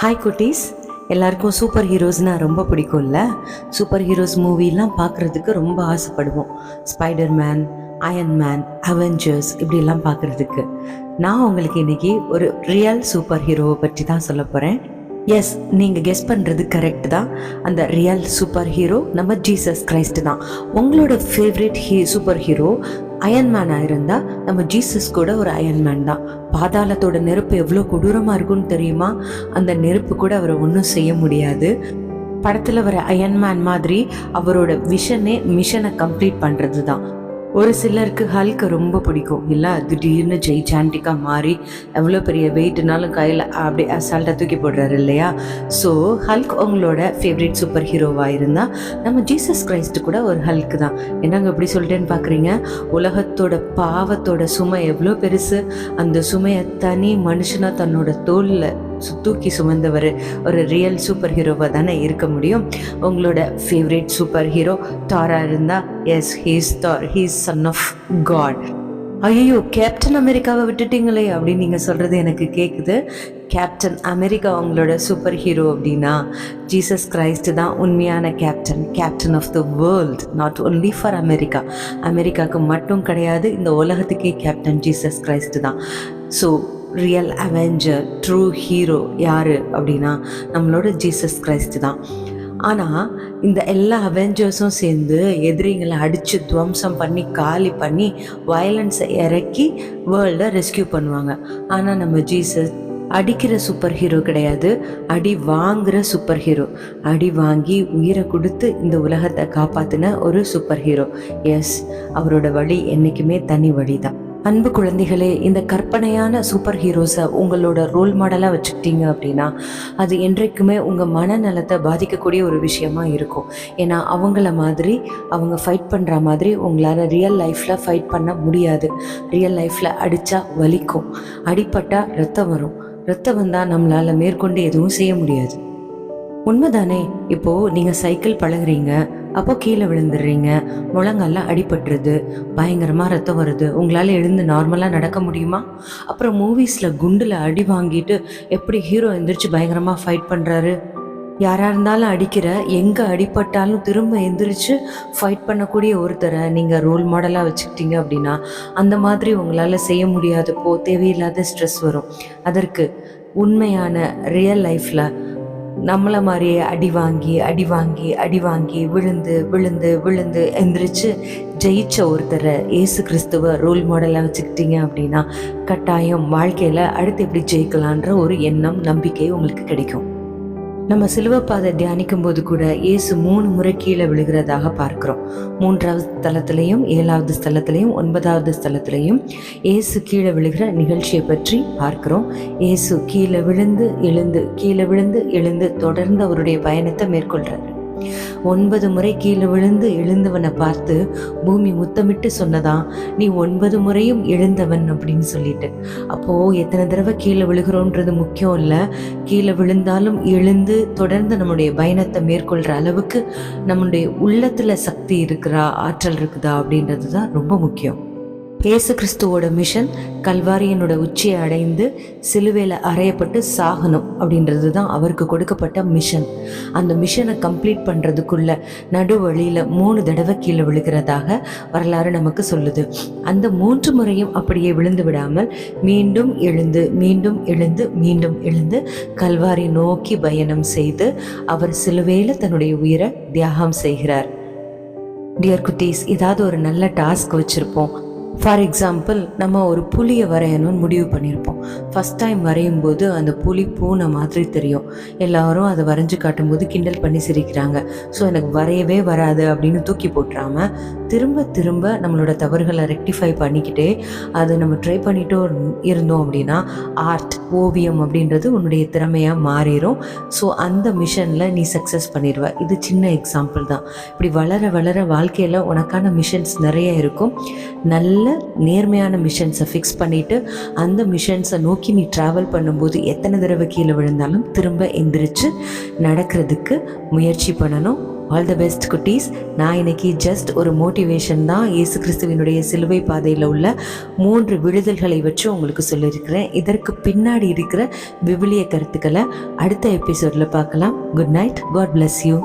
Hi குட்டீஸ். எல்லாருக்கும் super ஹீரோஸ்னால் ரொம்ப பிடிக்கும்ல? சூப்பர் ஹீரோஸ் மூவிலாம் பார்க்குறதுக்கு ரொம்ப ஆசைப்படுவோம். Spider man iron man avengers இப்படிலாம் பார்க்குறதுக்கு நான் உங்களுக்கு இன்னைக்கு ஒரு ரியல் சூப்பர் ஹீரோவை பற்றி தான் சொல்ல போகிறேன் எஸ் நீங்கள் கெஸ் பண்ணுறது கரெக்ட் தான். அந்த ரியல் சூப்பர் ஹீரோ நம்ம ஜீசஸ் கிரைஸ்ட் தான். உங்களோட ஃபேவரட் ஹீ சூப்பர் ஹீரோ அயன்மேனாக இருந்தால் நம்ம ஜீசஸ் கூட ஒரு அயன்மேன் தான். பாதாளத்தோட நெருப்பு எவ்வளோ கொடூரமாக இருக்கும்னு தெரியுமா? அந்த நெருப்பு கூட அவரை ஒன்றும் செய்ய முடியாது. படத்தில் வர அயன்மேன் மாதிரி அவரோட விஷனே மிஷனை கம்ப்ளீட் பண்ணுறது தான் ஒரு சிலருக்கு ஹல்க் ரொம்ப பிடிக்கும். இல்லை திடீர்னு ஜெய்சாண்டிக்காக மாறி எவ்வளோ பெரிய வெயிட்னாலும் கையில் அப்படியே அசால்ட்டாக தூக்கி போடுறாரு இல்லையா? ஸோ ஹல்க் உங்களோட ஃபேவரட் சூப்பர் ஹீரோவாக இருந்தால் நம்ம ஜீசஸ் கிரைஸ்ட் கூட ஒரு ஹல்க் தான். என்னங்க எப்படி சொல்லிட்டேன்னு பார்க்குறீங்க உலகத்தோட பாவத்தோட சுமை எவ்வளோ பெருசு? அந்த சுமையை தனி மனுஷனாக தன்னோட தோலில் தூக்கி சுமந்தவர் ஒரு ரியல் சூப்பர் ஹீரோவாக தானே இருக்க முடியும். உங்களோட ஃபேவரேட் சூப்பர் ஹீரோ தாரா இருந்தால் yes he's Thor he's son of God ஐயோ கேப்டன் அமெரிக்காவை விட்டுட்டீங்களே அப்படின்னு நீங்கள் சொல்கிறது எனக்கு கேட்குது கேப்டன் அமெரிக்கா உங்களோட சூப்பர் ஹீரோ அப்படின்னா ஜீசஸ் கிரைஸ்ட் தான் உண்மையான captain captain of the world not only for America அமெரிக்காவுக்கு மட்டும் கிடையாது இந்த உலகத்துக்கே கேப்டன் ஜீசஸ் கிரைஸ்ட் தான். So real avenger true hero யார் அப்படின்னா நம்மளோட ஜீசஸ் கிரைஸ்ட் தான். ஆனால் இந்த எல்லா அவெஞ்சர்ஸும் சேர்ந்து எதிரிங்களை அடித்து துவம்சம் பண்ணி காலி பண்ணி வயலன்ஸை இறக்கி வேர்ல்டை ரெஸ்கியூ பண்ணுவாங்க. ஆனால் நம்ம ஜீசஸ் அடிக்கிற சூப்பர் ஹீரோ கிடையாது. அடி வாங்குற சூப்பர் ஹீரோ அடி வாங்கி உயிரை கொடுத்து இந்த உலகத்தை காப்பாற்றின ஒரு சூப்பர் ஹீரோ எஸ் அவரோட வழி என்றைக்குமே தனி வழி தான் அன்பு குழந்தைகளே இந்த கற்பனையான சூப்பர் ஹீரோஸை உங்களோட ரோல் மாடலாக வச்சுக்கிட்டீங்க அப்படின்னா அது என்றைக்குமே உங்கள் மனநலத்தை பாதிக்கக்கூடிய ஒரு விஷயமா இருக்கும். ஏன்னா அவங்கள மாதிரி அவங்க ஃபைட் பண்ணுற மாதிரி உங்களால் ரியல் லைஃப்பில் ஃபைட் பண்ண முடியாது. ரியல் லைஃப்பில் அடித்தா வலிக்கும். அடிப்பட்டால் ரத்தம் வரும். ரத்தம் வந்தால் நம்மளால் மேற்கொண்டு எதுவும் செய்ய முடியாது. உண்மைதானே? இப்போது நீங்கள் சைக்கிள் பழகுறீங்க. அப்போ கீழே விழுந்துடுறீங்க. முழங்கெல்லாம் அடிபட்டுருது. பயங்கரமாக ரத்தம் வருது. உங்களால் எழுந்து நார்மலாக நடக்க முடியுமா? அப்புறம் மூவிஸில் குண்டில் அடி வாங்கிட்டு எப்படி ஹீரோ எந்திரிச்சு பயங்கரமாக ஃபைட் பண்ணுறாரு யாராக இருந்தாலும் அடிக்கிற எங்கே அடிப்பட்டாலும் திரும்ப எந்திரிச்சு ஃபைட் பண்ணக்கூடிய ஒருத்தரை நீங்கள் ரோல் மாடலாக வச்சுக்கிட்டீங்க அப்படின்னா அந்த மாதிரி உங்களால் செய்ய முடியாதப்போ தேவையில்லாத ஸ்ட்ரெஸ் வரும். அதற்கு உண்மையான ரியல் லைஃப்பில் நம்மளை மாதிரியே அடி வாங்கி அடி வாங்கி அடி வாங்கி விழுந்து விழுந்து விழுந்து எந்திரிச்சு ஜெயிச்ச ஒருத்தரை ஏசு கிறிஸ்துவ ரோல் மாடலாக வச்சுக்கிட்டீங்க அப்படின்னா கட்டாயம் வாழ்க்கையில் அடுத்து எப்படி ஜெயிக்கலான்ற ஒரு எண்ணம் நம்பிக்கை உங்களுக்கு கிடைக்கும். நம்ம சிலுவப்பாதை தியானிக்கும் போது கூட இயேசு மூணு முறை கீழே விழுகிறதாக பார்க்கிறோம். மூன்றாவது ஸ்தலத்திலையும் ஏழாவது ஸ்தலத்திலையும் ஒன்பதாவது ஸ்தலத்திலையும் இயேசு கீழே விழுகிற நிகழ்ச்சியை பற்றி பார்க்கிறோம். இயேசு கீழே விழுந்து எழுந்து கீழே விழுந்து எழுந்து தொடர்ந்து அவருடைய பயணத்தை மேற்கொள்கிறார் ஒன்பது முறை கீழே விழுந்து எழுந்தவனை பார்த்து பூமி முத்தமிட்டு சொன்னதான் நீ ஒன்பது முறையும் எழுந்தவன் அப்படின்னு சொல்லிட்டு. அப்போ எத்தனை தடவை கீழே விழுகிறோன்றது முக்கியம் இல்லை. கீழே விழுந்தாலும் எழுந்து தொடர்ந்து நம்முடைய பயணத்தை மேற்கொள்கிற அளவுக்கு நம்முடைய உள்ளத்தில் சக்தி இருக்கிறா ஆற்றல் இருக்குதா அப்படின்றது தான் ரொம்ப முக்கியம். இயேசு கிறிஸ்துவோட மிஷன் கல்வாரியனோட உச்சியை அடைந்து சிலுவையில் அறையப்பட்டு சாகணும் அப்படின்றது தான் அவருக்கு கொடுக்கப்பட்ட மிஷன். அந்த மிஷனை கம்ப்ளீட் பண்ணுறதுக்குள்ள நடு வழியில் மூணு தடவை கீழே விழுகிறதாக வரலாறு நமக்கு சொல்லுது. அந்த மூன்று முறையும் அப்படியே விழுந்து விடாமல் மீண்டும் எழுந்து மீண்டும் எழுந்து மீண்டும் எழுந்து கல்வாரி நோக்கி பயணம் செய்து அவர் சிலுவையில் தன்னுடைய உயிரை தியாகம் செய்கிறார். டியர் குட்டீஸ் ஏதாவது ஒரு நல்ல டாஸ்க் வச்சுருப்போம். ஃபார் எக்ஸாம்பிள் நம்ம ஒரு புலியை வரையணும்னு முடிவு பண்ணியிருப்போம். ஃபஸ்ட் டைம் வரையும் போது அந்த புலி பூனை மாதிரி தெரியும். எல்லாரும் அதை வரைஞ்சு காட்டும்போது கிண்டல் பண்ணி சிரிக்கிறாங்க. ஸோ எனக்கு வரையவே வராது அப்படின்னு தூக்கி போட்டுறாம திரும்ப திரும்ப நம்மளோட தவறுகளை ரெக்டிஃபை பண்ணிக்கிட்டே அதை நம்ம ட்ரை பண்ணிட்டோ இருந்தோம் அப்படின்னா ஆர்ட் ஓவியம் அப்படின்றது உன்னுடைய திறமையாக மாறிடும் ஸோ அந்த மிஷனில் நீ சக்ஸஸ் பண்ணிடுவ. இது சின்ன எக்ஸாம்பிள் தான். இப்படி வளர வளர வாழ்க்கையில் உனக்கான மிஷன்ஸ் நிறைய இருக்கும். நல்ல நேர்மையான மிஷன்ஸை ஃபிக்ஸ் பண்ணிவிட்டு அந்த மிஷன்ஸை நோக்கி நீ ட்ராவல் பண்ணும்போது எத்தனை தடவை கீழே விழுந்தாலும் திரும்ப எந்திரிச்சு நடக்கிறதுக்கு முயற்சி பண்ணணும். ஆல் த பெஸ்ட் குட்டீஸ். நான் இன்னைக்கு ஜஸ்ட் ஒரு மோட்டிவேஷன் தான் இயேசு கிறிஸ்துவினுடைய சிலுவை பாதையில் உள்ள மூன்று விடுதல்களை வச்சு உங்களுக்கு சொல்லியிருக்கிறேன். இதற்கு பின்னாடி இருக்கிற விவிலிய கருத்துக்களை அடுத்த எபிசோடில் பார்க்கலாம். Good night God bless you